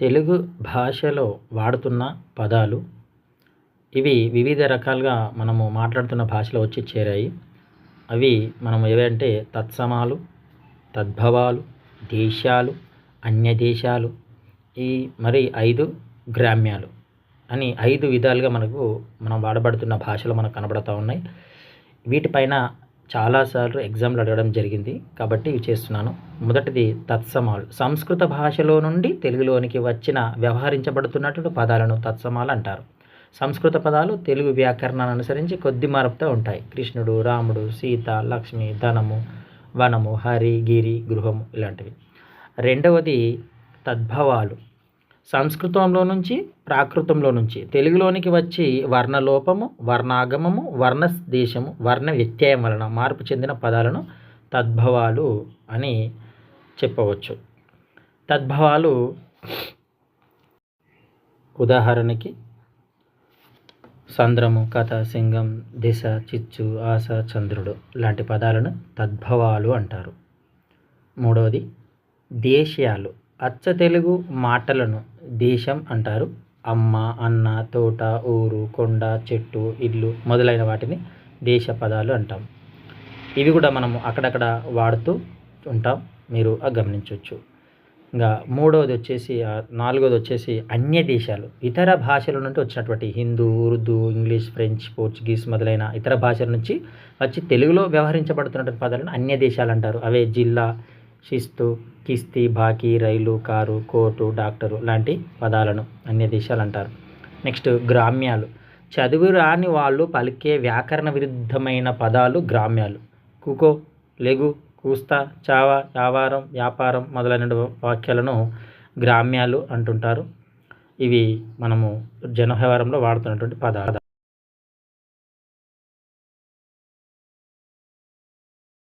తెలుగు భాషలో వాడుతున్న పదాలు ఇవి వివిధ రకాలుగా మనము మాట్లాడుతున్న భాషలో వచ్చి చేరాయి. అవి మనం ఏవంటే తత్సమాలు తద్భవాలు దేశాలు అన్య దేశాలు ఈ మరి ఐదు గ్రామ్యాలు అని ఐదు విధాలుగా మనకు మనం వాడబడుతున్న భాషలు మనకు కనబడుతూ ఉన్నాయి. వీటిపైన చాలాసార్లు ఎగ్జామ్లు అడగడం జరిగింది. కాబట్టి ఇవి చేస్తున్నాను. మొదటిది తత్సమాలు. సంస్కృత భాషలో నుండి తెలుగులోనికి వచ్చిన వ్యవహరించబడుతున్నటువంటి పదాలను తత్సమాలు అంటారు. సంస్కృత పదాలు తెలుగు వ్యాకరణాన్ని అనుసరించి కొద్ది మార్పుతో ఉంటాయి. కృష్ణుడు రాముడు సీత లక్ష్మి ధనము వనము హరి గిరి గృహము ఇలాంటివి. రెండవది తద్భవాలు. సంస్కృతంలో నుంచి ప్రాకృతంలో నుంచి. తెలుగులోనికి వచ్చి వర్ణలోపము వర్ణాగమము వర్ణ దేశము వర్ణ వ్యత్యయం వలన మార్పు చెందిన పదాలను తద్భవాలు అని చెప్పవచ్చు. తద్భవాలు ఉదాహరణకి సంద్రము కథ సింగం దిశ చిచ్చు ఆశ చంద్రుడు లాంటి పదాలను తద్భవాలు అంటారు. మూడవది దేశీయాలు. అచ్చ తెలుగు మాటలను దేశం అంటారు. అమ్మ అన్న తోట ఊరు కొండ చెట్టు ఇల్లు మొదలైన వాటిని దేశ పదాలు అంటాం. ఇవి కూడా మనము అక్కడక్కడ వాడుతూ ఉంటాం. మీరు గమనించవచ్చు ఇంకా మూడవది వచ్చేసి నాలుగవది వచ్చేసి అన్య దేశాలు. ఇతర భాషల నుండి వచ్చినటువంటి Hindu Urdu English French Portuguese మొదలైన ఇతర భాషల నుంచి వచ్చి తెలుగులో వ్యవహరించబడుతున్నటువంటి పదాలను అన్య దేశాలు అంటారు. అవే జిల్లా శిస్తు కిస్తీ బాకీ రైలు కారు కోర్టు డాక్టరు లాంటి పదాలను అన్య దేశాలు అంటారు నెక్స్ట్ గ్రామ్యాలు. చదువు రాని వాళ్ళు పలికే వ్యాకరణ విరుద్ధమైన పదాలు గ్రామ్యాలు. కుకో లెగు కూస్తా చావా వ్యాపారం వ్యాపారం మొదలైన వాక్యాలను గ్రామ్యాలు అంటుంటారు. ఇవి మనము జనవ్యవహారంలో వాడుతున్నటువంటి పదాలు.